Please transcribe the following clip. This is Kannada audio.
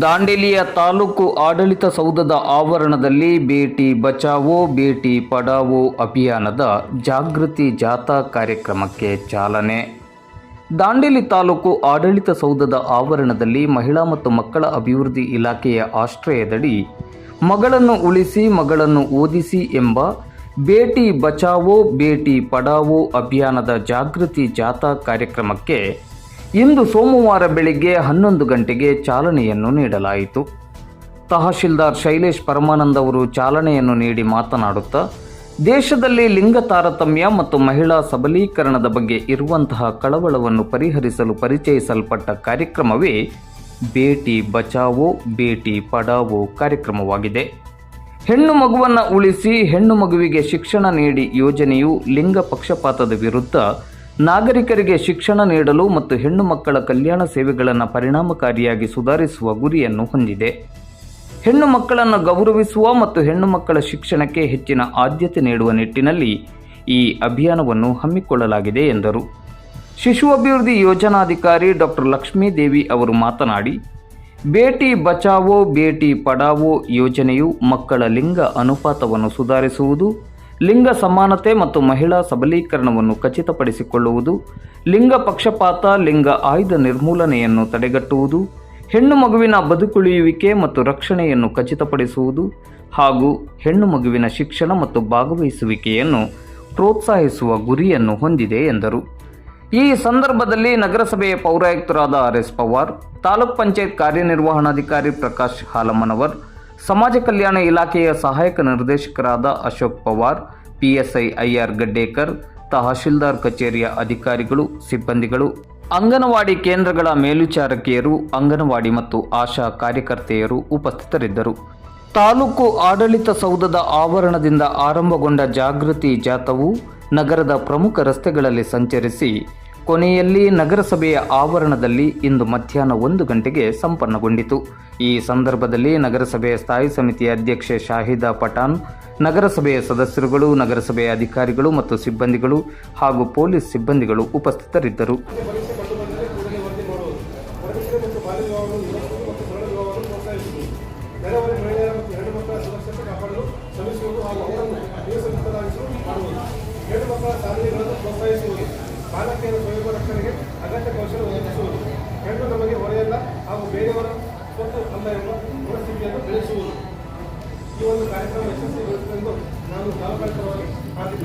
ದಾಂಡೇಲಿಯ ತಾಲೂಕು ಆಡಳಿತ ಸೌಧದ ಆವರಣದಲ್ಲಿ ಬೇಟಿ ಬಚಾವೋ ಬೇಟಿ ಪಡಾವೋ ಅಭಿಯಾನದ ಜಾಗೃತಿ ಜಾಥಾ ಕಾರ್ಯಕ್ರಮಕ್ಕೆ ಚಾಲನೆ. ದಾಂಡೇಲಿ ತಾಲೂಕು ಆಡಳಿತ ಸೌಧದ ಆವರಣದಲ್ಲಿ ಮಹಿಳಾ ಮತ್ತು ಮಕ್ಕಳ ಅಭಿವೃದ್ಧಿ ಇಲಾಖೆಯ ಆಶ್ರಯದಡಿ ಮಗಳನ್ನು ಉಳಿಸಿ, ಮಗಳನ್ನು ಓದಿಸಿ ಎಂಬ ಬೇಟಿ ಬಚಾವೋ ಬೇಟಿ ಪಡಾವೋ ಅಭಿಯಾನದ ಜಾಗೃತಿ ಜಾಥಾ ಕಾರ್ಯಕ್ರಮಕ್ಕೆ ಇಂದು ಸೋಮವಾರ ಬೆಳಿಗ್ಗೆ ಹನ್ನೊಂದು ಗಂಟೆಗೆ ಚಾಲನೆಯನ್ನು ನೀಡಲಾಯಿತು. ತಹಶೀಲ್ದಾರ್ ಶೈಲೇಶ್ ಪರಮಾನಂದ್ ಅವರು ಚಾಲನೆಯನ್ನು ನೀಡಿ ಮಾತನಾಡುತ್ತಾ, ದೇಶದಲ್ಲಿ ಲಿಂಗ ತಾರತಮ್ಯ ಮತ್ತು ಮಹಿಳಾ ಸಬಲೀಕರಣದ ಬಗ್ಗೆ ಇರುವಂತಹ ಕಳವಳವನ್ನು ಪರಿಹರಿಸಲು ಪರಿಚಯಿಸಲ್ಪಟ್ಟ ಕಾರ್ಯಕ್ರಮವೇ ಬೇಟಿ ಬಚಾವೋ, ಬೇಟಿ ಪಡಾವೋ ಕಾರ್ಯಕ್ರಮವಾಗಿದೆ. ಹೆಣ್ಣು ಮಗುವನ್ನು ಉಳಿಸಿ ಹೆಣ್ಣು ಮಗುವಿಗೆ ಶಿಕ್ಷಣ ನೀಡಿ ಯೋಜನೆಯು ಲಿಂಗ ಪಕ್ಷಪಾತದ ವಿರುದ್ಧ ನಾಗರಿಕರಿಗೆ ಶಿಕ್ಷಣ ನೀಡಲು ಮತ್ತು ಹೆಣ್ಣು ಮಕ್ಕಳ ಕಲ್ಯಾಣ ಸೇವೆಗಳನ್ನು ಪರಿಣಾಮಕಾರಿಯಾಗಿ ಸುಧಾರಿಸುವ ಗುರಿಯನ್ನು ಹೊಂದಿದೆ. ಹೆಣ್ಣು ಮಕ್ಕಳನ್ನು ಗೌರವಿಸುವ ಮತ್ತು ಹೆಣ್ಣು ಮಕ್ಕಳ ಶಿಕ್ಷಣಕ್ಕೆ ಹೆಚ್ಚಿನ ಆದ್ಯತೆ ನೀಡುವ ನಿಟ್ಟಿನಲ್ಲಿ ಈ ಅಭಿಯಾನವನ್ನು ಹಮ್ಮಿಕೊಳ್ಳಲಾಗಿದೆ ಎಂದರು. ಶಿಶು ಅಭಿವೃದ್ಧಿ ಯೋಜನಾಧಿಕಾರಿ ಡಾಕ್ಟರ್ ಲಕ್ಷ್ಮೀದೇವಿ ಅವರು ಮಾತನಾಡಿ, ಬೇಟಿ ಬಚಾವೋ, ಬೇಟಿ ಪಡಾವೋ ಯೋಜನೆಯು ಮಕ್ಕಳ ಲಿಂಗ ಅನುಪಾತವನ್ನು ಸುಧಾರಿಸುವುದು ಲಿಂಗ ಸಮಾನತೆ ಮತ್ತು ಮಹಿಳಾ ಸಬಲೀಕರಣವನ್ನು ಖಚಿತಪಡಿಸಿಕೊಳ್ಳುವುದು, ಲಿಂಗ ಪಕ್ಷಪಾತ, ಲಿಂಗ ಆಯ್ದ ನಿರ್ಮೂಲನೆಯನ್ನು ತಡೆಗಟ್ಟುವುದು, ಹೆಣ್ಣು ಮಗುವಿನ ಬದುಕುಳಿಯುವಿಕೆ ಮತ್ತು ರಕ್ಷಣೆಯನ್ನು ಖಚಿತಪಡಿಸುವುದು ಹಾಗೂ ಹೆಣ್ಣು ಮಗುವಿನ ಶಿಕ್ಷಣ ಮತ್ತು ಭಾಗವಹಿಸುವಿಕೆಯನ್ನು ಪ್ರೋತ್ಸಾಹಿಸುವ ಗುರಿಯನ್ನು ಹೊಂದಿದೆ ಎಂದರು. ಈ ಸಂದರ್ಭದಲ್ಲಿ ನಗರಸಭೆಯ ಪೌರಾಯುಕ್ತರಾದ ಆರ್ ಎಸ್ ಪವಾರ್, ತಾಲೂಕ್ ಪಂಚಾಯತ್ ಕಾರ್ಯನಿರ್ವಹಣಾಧಿಕಾರಿ ಪ್ರಕಾಶ್ ಹಾಲಮ್ಮನವರ್ ಸಮಾಜ ಕಲ್ಯಾಣ ಇಲಾಖೆಯ ಸಹಾಯಕ ನಿರ್ದೇಶಕರಾದ ಅಶೋಕ್ ಪವಾರ್, ಪಿಎಸ್ಐ ಐಆರ್ ಗಡ್ಡೇಕರ್, ತಹಶೀಲ್ದಾರ್ ಕಚೇರಿಯ ಅಧಿಕಾರಿಗಳು, ಸಿಬ್ಬಂದಿಗಳು, ಅಂಗನವಾಡಿ ಕೇಂದ್ರಗಳ ಮೇಲ್ವಿಚಾರಕಿಯರು, ಅಂಗನವಾಡಿ ಮತ್ತು ಆಶಾ ಕಾರ್ಯಕರ್ತೆಯರು ಉಪಸ್ಥಿತರಿದ್ದರು. ತಾಲೂಕು ಆಡಳಿತ ಸೌಧದ ಆವರಣದಿಂದ ಆರಂಭಗೊಂಡ ಜಾಗೃತಿ ಜಾಥವು ನಗರದ ಪ್ರಮುಖ ರಸ್ತೆಗಳಲ್ಲಿ ಸಂಚರಿಸಿ ಕೊನೆಯಲ್ಲಿ ನಗರಸಭೆಯ ಆವರಣದಲ್ಲಿ ಇಂದು ಮಧ್ಯಾಹ್ನ ಒಂದು ಗಂಟೆಗೆ ಸಂಪನ್ನಗೊಂಡಿತು. ಈ ಸಂದರ್ಭದಲ್ಲಿ ನಗರಸಭೆಯ ಸ್ಥಾಯಿ ಸಮಿತಿಯ ಅಧ್ಯಕ್ಷೆ ಶಾಹಿದಾ ಪಠಾನ್ ನಗರಸಭೆಯ ಸದಸ್ಯರುಗಳು, ನಗರಸಭೆಯ ಅಧಿಕಾರಿಗಳು ಮತ್ತು ಸಿಬ್ಬಂದಿಗಳು ಹಾಗೂ ಪೊಲೀಸ್ ಸಿಬ್ಬಂದಿಗಳು ಉಪಸ್ಥಿತರಿದ್ದರು. ವರದಕ್ಷಿಣೆ ಎಂಬ ಬೆಳೆಸುವುದು. ಈ ಒಂದು ಕಾರ್ಯಕ್ರಮ ಯಶಸ್ವಿಗೊಳಿಸಿಕೊಂಡು ನಾನು ತಾಲೂಕಾಯುಕ್ತವಾಗಿ ಹಾರ್ದಿಕ